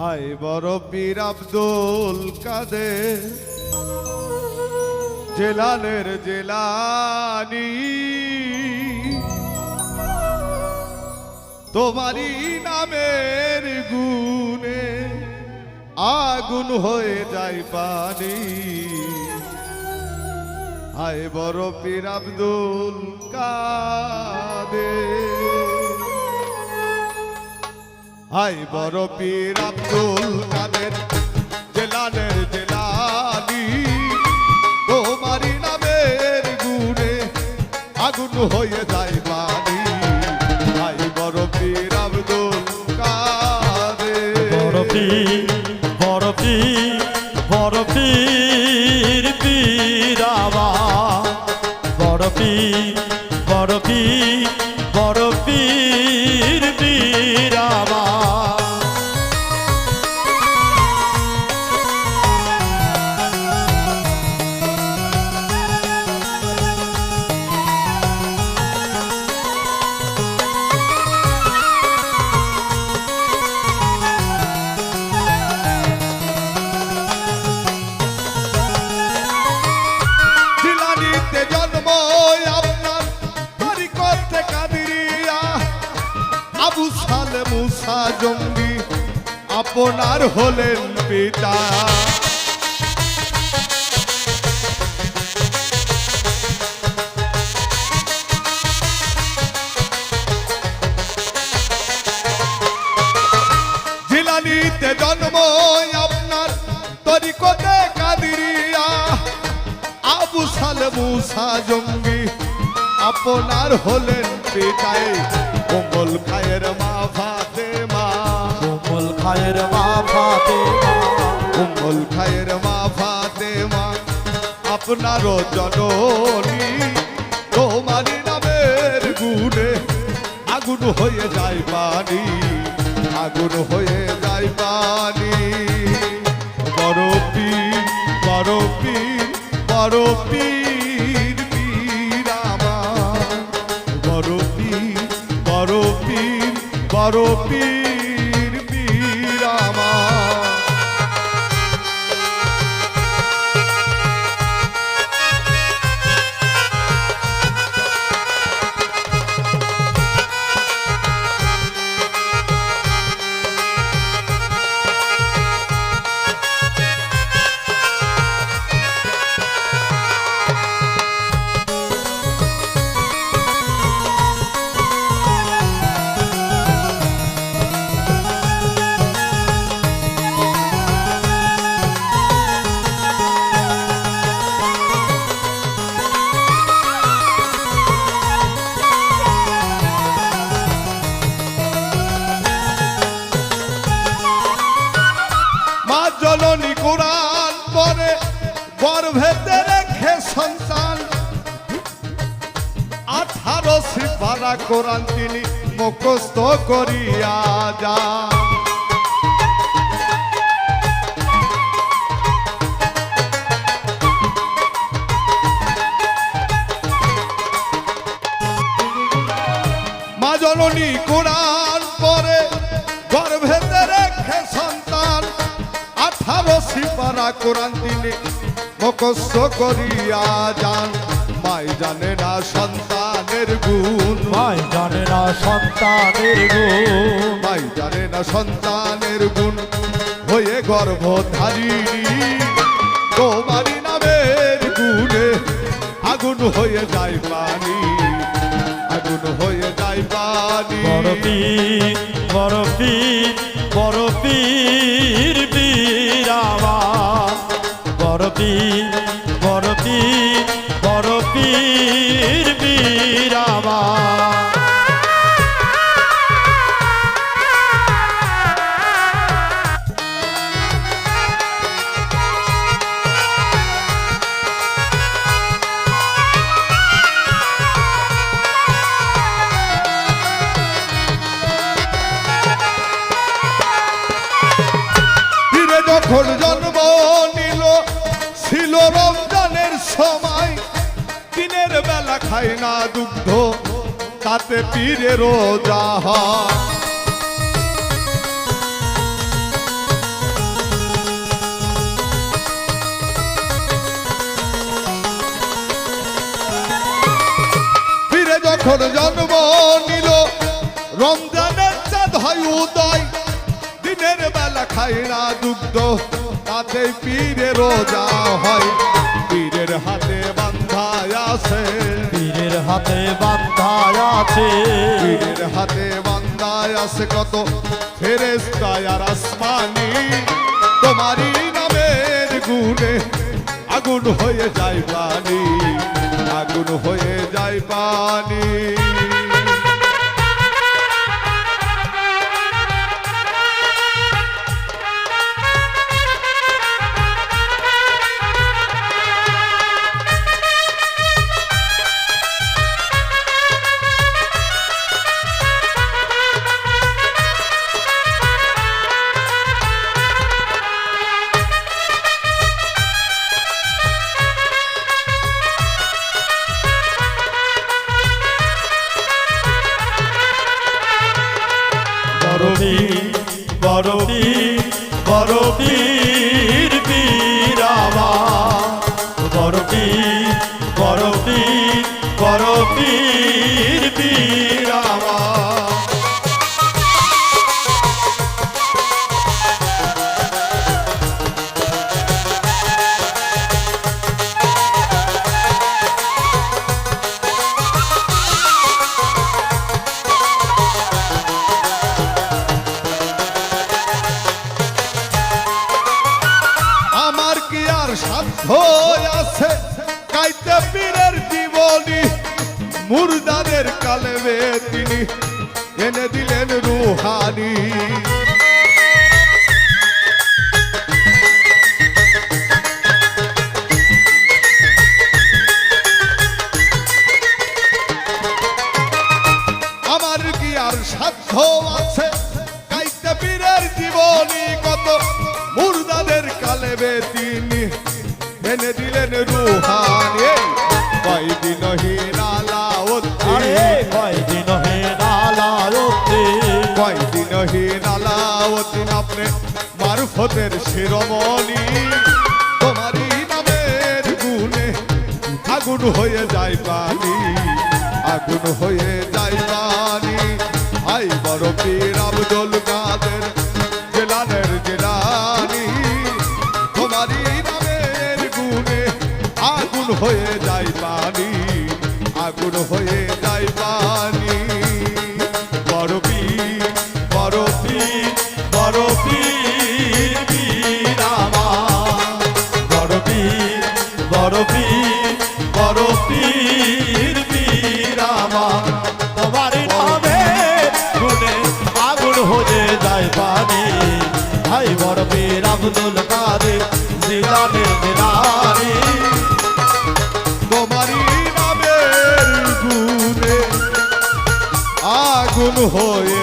High বড় পীর আব্দুল কাদের। জেলানের জেলানি। তোমারই নামের গুণে আগুন হয়ে যায় পানি। হায় বড় পীর আব্দুল কাদের। হাই বড় পীর আব্দুল কাদের, জেলানের জেলানি তোমারি নামের গুণে আগুন হয়ে যায় বাণী হাই বড় পীর আব্দুল কাদের। বরফি বরফি বরফির পীরাবা বরফি বরফি বরফির পীরাবা জিলানিতে জঙ্গি আপনার হলেন পিতা। জিলানিতে জন্ম, আপনার তরিকতে কাদিরিয়া। আবু সালে মুসা জঙ্গি আপনার হলেন পিতাই। কোমল খায়ের মা ফাতে মা কোমল খায়ের মা ফাতে কোমল খায়ের মা ফাতে মা আপনারও জননী। তোমারি নামের গুণে আগুন হয়ে যায় পানি, আগুন হয়ে যায় পানি। বড় পীর বড় পীর বড় পীর পীর আমার। বড় পীর বড় পীর বড় পীর সিপারা কোরআন তিনি মুখস্থ করিয়া মা জননী কোরআন পরে গর্ভেতে রেখে সন্তান আঠারো সিপারা কোরআন তিনি মুখস্থ করিয়া যান। মাই জানে না সন্তানের গুণ। ভাই জানে না সন্তানের গুণ। মাই জানে না সন্তানের গুণ। হয়ে গর্ভধারিণী তোমারি নামের গুণে আগুন হয়ে যায় পানি। আগুন হয়ে যায় পানি। বরফি বরফি বরফির বীরাবা বরফির না খাই না দুগ্ধ, তাতে পীরে রোজা হয়। যখন জন্ম নিল, রমজানের চাঁদ হয় উদয়, দিনের বেলা খাই না দুগ্ধ। তাতে পীরে রোজা হয়। পীরের হাতে বান্ধায় আছে। পীরের হাতে বান্ধায় আছে। পীরের হাতে বান্ধায় আছে কত ফেরেস্তায় আর আসমানি। তোমারই নামের গুণে আগুন হয়ে যায় পানি। আগুন হয়ে যায় পানি। বড় বীর বড় বড় সাধ্য আছে। কাইতে পীরের জীবনী, মুর্দাদের কালেবে তিনি এনে দিলেন রুহানি। আমার কি আর সাধ্য আছে? কাইতে পীরের জীবনী কত, মুর্দাদের কালেবে তিনি এনে দিলেন রুহানি। কয়দিন হিরালাওতি আরে কয়দিন হে নালায়তে কয়দিন হিরালাওতি আপনি মারফতের শিরোমণি। তোমারই নামের গুণে আগুন হয়ে যায় পানি আগুন হয়ে যায় পানি। আই বড় পীর আব্দুল কাদের হয়ে যায় পানি আগুন হয়ে হয়ে যায় পা